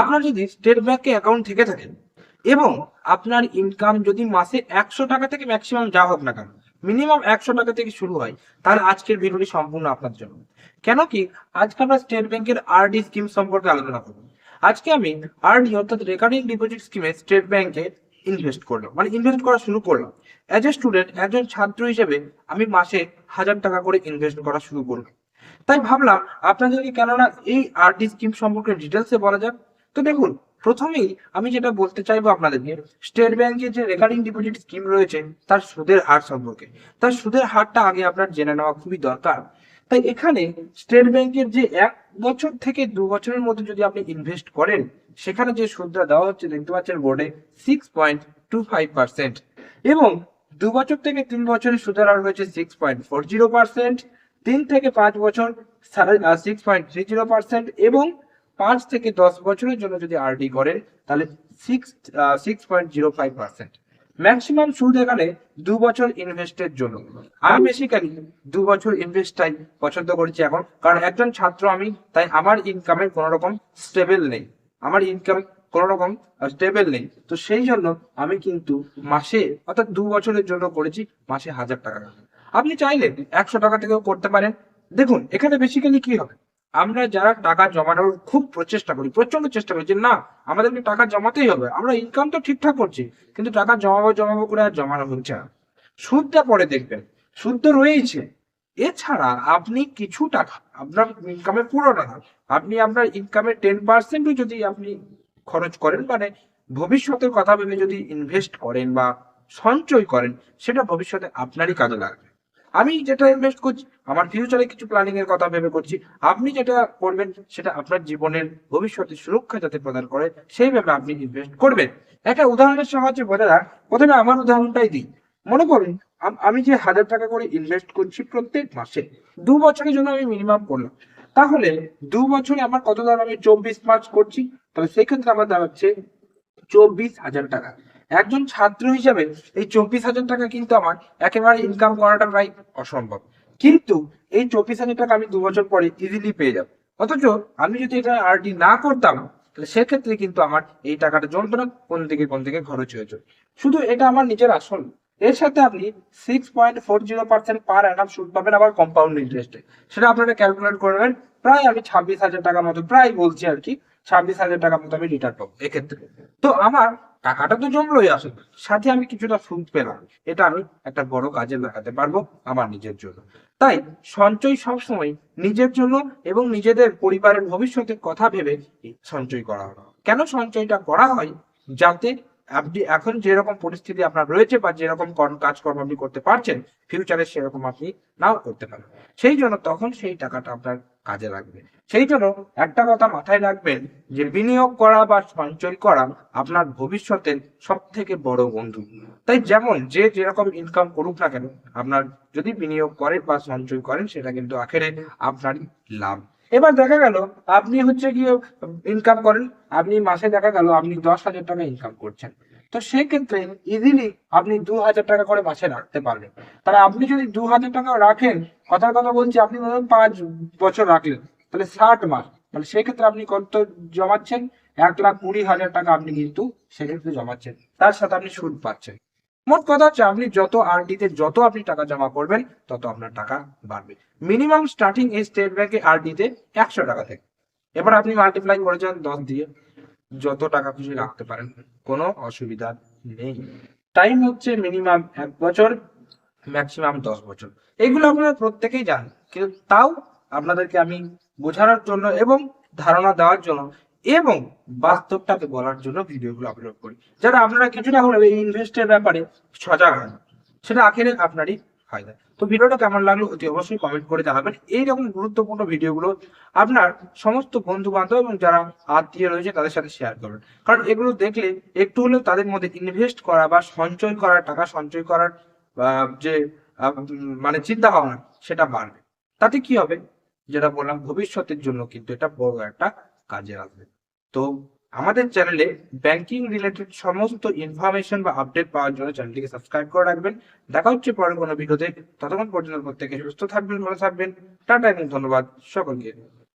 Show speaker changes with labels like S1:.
S1: আপনার যদি স্টেট ব্যাংকে অ্যাকাউন্ট থেকে থাকে এবং আপনার ইনকাম যদি মাসে একশো টাকা থেকে ম্যাক্সিমাম যা হোক না কেন মিনিমাম একশো টাকা থেকে শুরু হয়, তাহলে আজকের ভিডিওটি সম্পূর্ণ আপনার জন্য। কেন কি? আজকে আমরা স্টেট ব্যাংকের আরডি স্কিম সম্পর্কে আলোচনা করব। আজকে আমি আরডি অর্থাৎ রেকারিং ডিপোজিট স্কিমে স্টেট ব্যাংকে ইনভেস্ট করলাম মানে ইনভেস্ট করা শুরু করলাম। অ্যাজ এ স্টুডেন্ট একজন ছাত্র হিসেবে আমি মাসে হাজার টাকা করে ইনভেস্ট করা শুরু করলাম। তাই ভাবলাম আপনাদেরকে কেননা এই আরডি স্কিম সম্পর্কে ডিটেলসে বলা যাক। তো দেখুন, প্রথমেই আমি যেটা বলতে চাইব আপনাদেরকে স্টেট ব্যাংকের যে রেকারিং ডিপোজিট স্কিম রয়েছে, তার সুদের হার সম্পর্কে। তার সুদের হারটা আগে আপনার জেনে নেওয়া খুবই দরকার। তাই এখানে স্টেট ব্যাংকের যে এক বছর থেকে দু বছরের মধ্যে যদি আপনি ইনভেস্ট করেন, সেখানে যে সুদটা দেওয়া হচ্ছে, দেখতে পাচ্ছেন বোর্ডে six point two five percent এবং দু বছর থেকে তিন বছরের সুদের হার হয়েছে six point four zero percent তিন থেকে পাঁচ বছর six point three zero percent এবং পাঁচ থেকে দশ বছরের জন্য যদি আরডি করেন তাহলে six six point zero five percent maximum সুদ এখানে দু বছর ইনভেস্টের জন্য। আমি বেসিক্যালি দু বছর ইনভেস্টটাই পছন্দ করছি এখন। কারণ একজন ছাত্র আমি, তাই আমার ইনকামের কোনো রকম স্টেবল নেই। আমার ইনকাম কোনো রকম স্টেবল নেই। তো সেই জন্য আমি কিন্তু মাসে, অর্থাৎ দু বছরের জন্য করেছি মাসে হাজার টাকা। আপনি চাইলে একশো টাকা থেকেও করতে পারেন। দেখুন, এখানে বেসিক্যালি কি হবে? আমরা যারা টাকা জমানোর খুব প্রচেষ্টা করি প্রচণ্ড চেষ্টা করি যে না, আমাদেরকে টাকা জমাতেই হবে। আমরা ইনকাম তো ঠিকঠাক করছি, কিন্তু টাকা জমাবো জমাবো করে আর জমানো হচ্ছে না। সুদটা পরে দেখবেন, সুদ তো রয়েইছে। এছাড়া আপনি কিছু টাকা, আপনার ইনকামের পুরো টাকা, আপনি আপনার ইনকামের টেন পার্সেন্টও যদি আপনি খরচ করেন মানে ভবিষ্যতের কথা ভেবে যদি ইনভেস্ট করেন বা সঞ্চয় করেন, সেটা ভবিষ্যতে আপনারই কাজে লাগবে। আমি যেটা ইনভেস্ট করছি, আমার ফিউচারে কিছু প্ল্যানিং এর কথা ভেবে করছি, আপনি যেটা করবেন সেটা আপনার জীবনের ভবিষ্যতে সুরক্ষা যাতে প্রদান করে সেইভাবে আপনি ইনভেস্ট করবেন। একটা উদাহরণের সাহায্যে বোঝা প্রথমে আমার উদাহরণটাই দিই। মনে করুন, আম- যে হাজার টাকা করে ইনভেস্ট করছি প্রত্যেক মাসে, দু বছরের জন্য আমি মিনিমাম করলাম। তাহলে দু বছরে আমার কত দাম আমি চব্বিশ মাস করছি? তাহলে সেই ক্ষেত্রে আমার দাঁড়াচ্ছে চব্বিশ হাজার টাকা। একজন ছাত্র হিসাবে এই চব্বিশ হাজার টাকা কিন্তু আমার একেবারে ইনকাম করাটা প্রায় অসম্ভব। কিন্তু এই চব্বিশ হাজার টাকা আমি দু বছর পরে ইজিলি পেয়ে যাব। অথচ আমি যদি এটা আরডি না করতাম, তাহলে সেক্ষেত্রে কিন্তু আমার এই টাকাটা জমতো না কোন দিকে কোন দিকে খরচ হয়ে যেত শুধু এটা আমার নিজের আসল। এর সাথে আপনি six point four zero percent per annum সুদ পাবেন আবার কম্পাউন্ড ইন্টারেস্টে সেটা আপনারা ক্যালকুলেট করবেন প্রায় আমি ছাব্বিশ হাজার টাকার মতো, প্রায় বলছি আর কি, ছাব্বিশ হাজার টাকার মতো আমি রিটার্ন পাবো এক্ষেত্রে। তো আমার টাকাটা তো জমলোই আসে সাথে আমি কিছুটা সুদ পেলাম। এটা আমি একটা বড় কাজে লাগাতে পারব আমার নিজের জন্য। তাই সঞ্চয় সবসময় নিজের জন্য এবং নিজেদের পরিবারের ভবিষ্যতের কথা ভেবে সঞ্চয় করা। হয় কেন সঞ্চয়টা করা হয়? যাতে আপনি এখন যেরকম পরিস্থিতি আপনার রয়েছে বা যেরকম কর্ম- কাজকর্ম আপনি করতে পারছেন ফিউচারে সেরকম আপনি নাও করতে পারেন সেই জন্য তখন সেই টাকাটা আপনার কাজে লাগবে। সেই জন্য একটা কথা মাথায় রাখবেন যে বিনিয়োগ করা বা সঞ্চয় করা আপনার ভবিষ্যতের সব থেকে বড় বন্ধু। তাই যেমন যে যেরকম ইনকাম করুক না কেন, আপনার যদি বিনিয়োগ করেন বা সঞ্চয় করেন, সেটা কিন্তু আখেরে আপনারই লাভ। এবার দেখা গেল, আপনি হচ্ছে কি ইনকাম করেন, আপনি মাসে দেখা গেল আপনি দশ হাজার টাকা ইনকাম করছেন। তো সেক্ষেত্রে ইজিলি আপনি দু হাজার টাকা করে মাসে রাখতে পারবেন। তাহলে আপনি যদি দু হাজার টাকা রাখেন, কথার কথা বলছি, আপনি ধরুন পাঁচ বছর রাখলেন, তাহলে ষাট মাস, তাহলে সেক্ষেত্রে আপনি কত জমাচ্ছেন? এক লাখ কুড়ি হাজার টাকা আপনি কিন্তু সেক্ষেত্রে জমাচ্ছেন, তার সাথে আপনি সুদ পাচ্ছেন। মোট কথা হচ্ছে আপনি যত আরডিতে যত আপনি টাকা জমা করবেন, তত আপনার টাকা বাড়বে। মিনিমাম স্টার্টিং এই স্টেট ব্যাংকে আরডিতে একশো টাকা থেকে। এবার আপনি মাল্টিপ্লাই করে যান দশ দিয়ে, যত টাকা খুশি রাখতে পারেন, কোনো অসুবিধা নেই। টাইম হচ্ছে মিনিমাম এক বছর ম্যাক্সিমাম দশ বছর। এগুলো আপনারা প্রত্যেকেই জানেন, কিন্তু তাও আপনাদেরকে আমি বোঝানোর জন্য এবং ধারণা দেওয়ার জন্য এবং বাস্তবটাকে বলার জন্য ভিডিওগুলো আপলোড করি। যারা আপনারা কিছুটা হলেও এই ইনভেস্টের ব্যাপারে সজাগ হন। সেটা আখেরে আপনারই ফায়দা। তো ভিডিওটা কেমন লাগল অতি অবশ্যই কমেন্ট করে জানাবেন। এইরকম গুরুত্বপূর্ণ ভিডিওগুলো আপনার সমস্ত বন্ধু বান্ধব এবং যারা আত্মীয় রয়েছে তাদের সাথে শেয়ার করবেন কারণ এগুলো দেখলে একটু হলেও তাদের মধ্যে ইনভেস্ট করা বা সঞ্চয় করার টাকা সঞ্চয় করার যে মানে চিন্তা ভাবনা, সেটা বাড়বে। তাতে কি হবে? যেটা বললাম, ভবিষ্যতের জন্য কিন্তু এটা বড় একটা কাজে আসবে তো আমাদের চ্যানেলে ব্যাংকিং রিলেটেড সমস্ত ইনফরমেশন বা আপডেট পাওয়ার জন্য চ্যানেলটিকে সাবস্ক্রাইব করে রাখবেন। দেখা হচ্ছে পরের কোনো ভিডিওতে। ততক্ষণ পর্যন্ত প্রত্যেকে সুস্থ থাকবেন, ভালো থাকবেন। টাটা এবং ধন্যবাদ সকলকে।